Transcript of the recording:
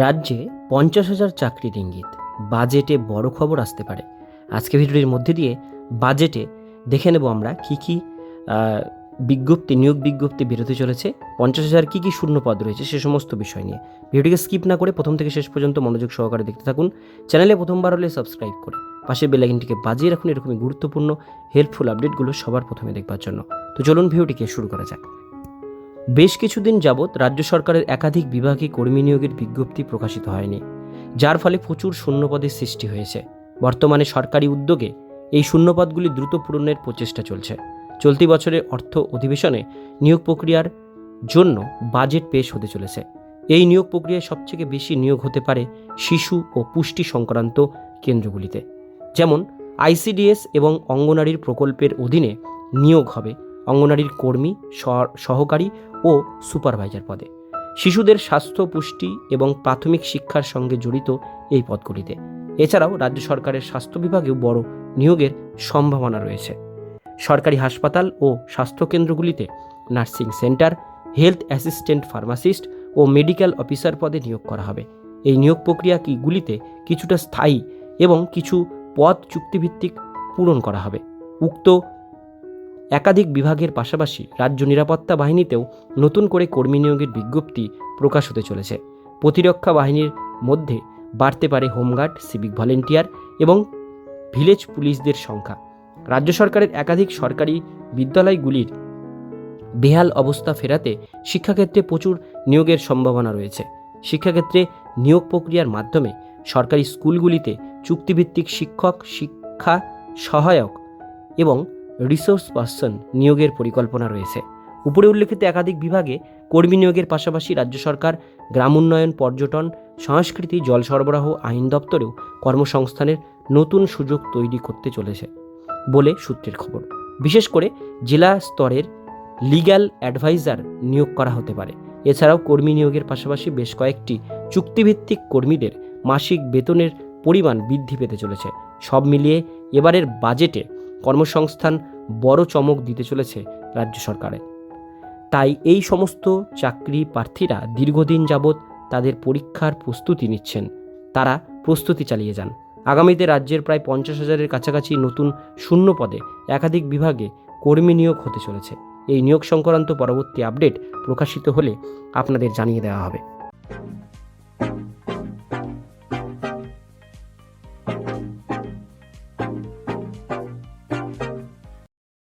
রাজ্যে পঞ্চাশ হাজার চাকরির ইঙ্গিত। বাজেটে বড় খবর আসতে পারে। আজকে ভিডিওটির মধ্যে দিয়ে বাজেটে দেখে নেব আমরা কী কী বিজ্ঞপ্তি, নিয়োগ বিজ্ঞপ্তি বেরোতে চলেছে। পঞ্চাশ হাজার কী কী শূন্য পদ রয়েছে সে সমস্ত বিষয় নিয়ে। ভিডিওটিকে স্কিপ না করে প্রথম থেকে শেষ পর্যন্ত মনোযোগ সহকারে দেখতে থাকুন। চ্যানেলে প্রথমবার হলে সাবস্ক্রাইব করে পাশে বেলাইকনটিকে বাজিয়ে রাখুন। এরকমই গুরুত্বপূর্ণ হেল্পফুল আপডেটগুলো সবার প্রথমে দেখবার জন্য। তো চলুন ভিডিওটিকে শুরু করা যাক। বেশ কিছুদিন যাবৎ রাজ্য সরকারের একাধিক বিভাগে কর্মী নিয়োগের বিজ্ঞপ্তি প্রকাশিত হয়নি, যার ফলে প্রচুর শূন্যপদের সৃষ্টি হয়েছে। বর্তমানে সরকারি উদ্যোগে এই শূন্যপদগুলি দ্রুত পূরণের প্রচেষ্টা চলছে। চলতি বছরের অর্থ অধিবেশনে নিয়োগ প্রক্রিয়ার জন্য বাজেট পেশ হতে চলেছে। এই নিয়োগ প্রক্রিয়ায় সবথেকে বেশি নিয়োগ হতে পারে শিশু ও পুষ্টি সংক্রান্ত কেন্দ্রগুলিতে। যেমন আইসিডিএস এবং অঙ্গনারীর প্রকল্পের অধীনে নিয়োগ হবে। অঙ্গনারীর কর্মী, সহ- সহকারী ও সুপারভাইজার পদে। শিশুদের স্বাস্থ্য, পুষ্টি এবং প্রাথমিক শিক্ষার সঙ্গে জড়িত এই পদগুলিতে। এছাড়াও রাজ্য সরকারের স্বাস্থ্য বিভাগেও বড় নিয়োগের সম্ভাবনা রয়েছে। সরকারি হাসপাতাল ও স্বাস্থ্যকেন্দ্রগুলিতে nursing centre, health assistant pharmacist ও মেডিকেল অফিসার পদে নিয়োগ করা হবে। এই নিয়োগ প্রক্রিয়া কি গুলিতে কিছুটা স্থায়ী এবং কিছু পদ চুক্তিভিত্তিক পূরণ করা হবে। উক্ত একাধিক বিভাগের পাশাপাশি রাজ্য নিরাপত্তা বাহিনীতেও নতুন করে কর্মী নিয়োগের বিজ্ঞপ্তি প্রকাশ হতে চলেছে। প্রতিরক্ষা বাহিনীর মধ্যে বাড়তে পারে হোমগার্ড, সিভিক ভলেন্টিয়ার এবং ভিলেজ পুলিশদের সংখ্যা। রাজ্য সরকারের একাধিক সরকারি বিদ্যালয়গুলির বেহাল অবস্থা ফেরাতে শিক্ষাক্ষেত্রে প্রচুর নিয়োগের সম্ভাবনা রয়েছে। শিক্ষাক্ষেত্রে নিয়োগ প্রক্রিয়ার মাধ্যমে সরকারি স্কুলগুলিতে চুক্তিভিত্তিক শিক্ষক, শিক্ষা সহায়ক এবং রিসোর্স পার্সন নিয়োগের পরিকল্পনা রয়েছে। উপরে উল্লেখিত একাধিক বিভাগে কর্মী নিয়োগের পাশাপাশি রাজ্য সরকার, গ্রাম উন্নয়ন, পর্যটন, সংস্কৃতি, জল সরবরাহ, আইন দপ্তরেও কর্মসংস্থানের নতুন সুযোগ তৈরি করতে চলেছে বলে সূত্রের খবর। বিশেষ করে জেলা স্তরের লিগ্যাল অ্যাডভাইজার নিয়োগ করা হতে পারে। এছাড়াও কর্মী নিয়োগের পাশাপাশি বেশ কয়েকটি চুক্তিভিত্তিক কর্মীদের মাসিক বেতনের পরিমাণ বৃদ্ধি পেতে চলেছে। সব মিলিয়ে এবারের বাজেটে কর্মসংস্থান বড় চমক দিতে চলেছে রাজ্য সরকারে। তাই এই সমস্ত চাকরি প্রার্থীরা দীর্ঘদিন যাবৎ তাদের পরীক্ষার প্রস্তুতি নিচ্ছেন। তারা প্রস্তুতি চালিয়ে যান। আগামীতে রাজ্যের প্রায় পঞ্চাশ হাজারের কাছাকাছি নতুন শূন্য পদে একাধিক বিভাগে কর্মী নিয়োগ হতে চলেছে। এই নিয়োগ সংক্রান্ত পরবর্তী আপডেট প্রকাশিত হলে আপনাদের জানিয়ে দেওয়া হবে।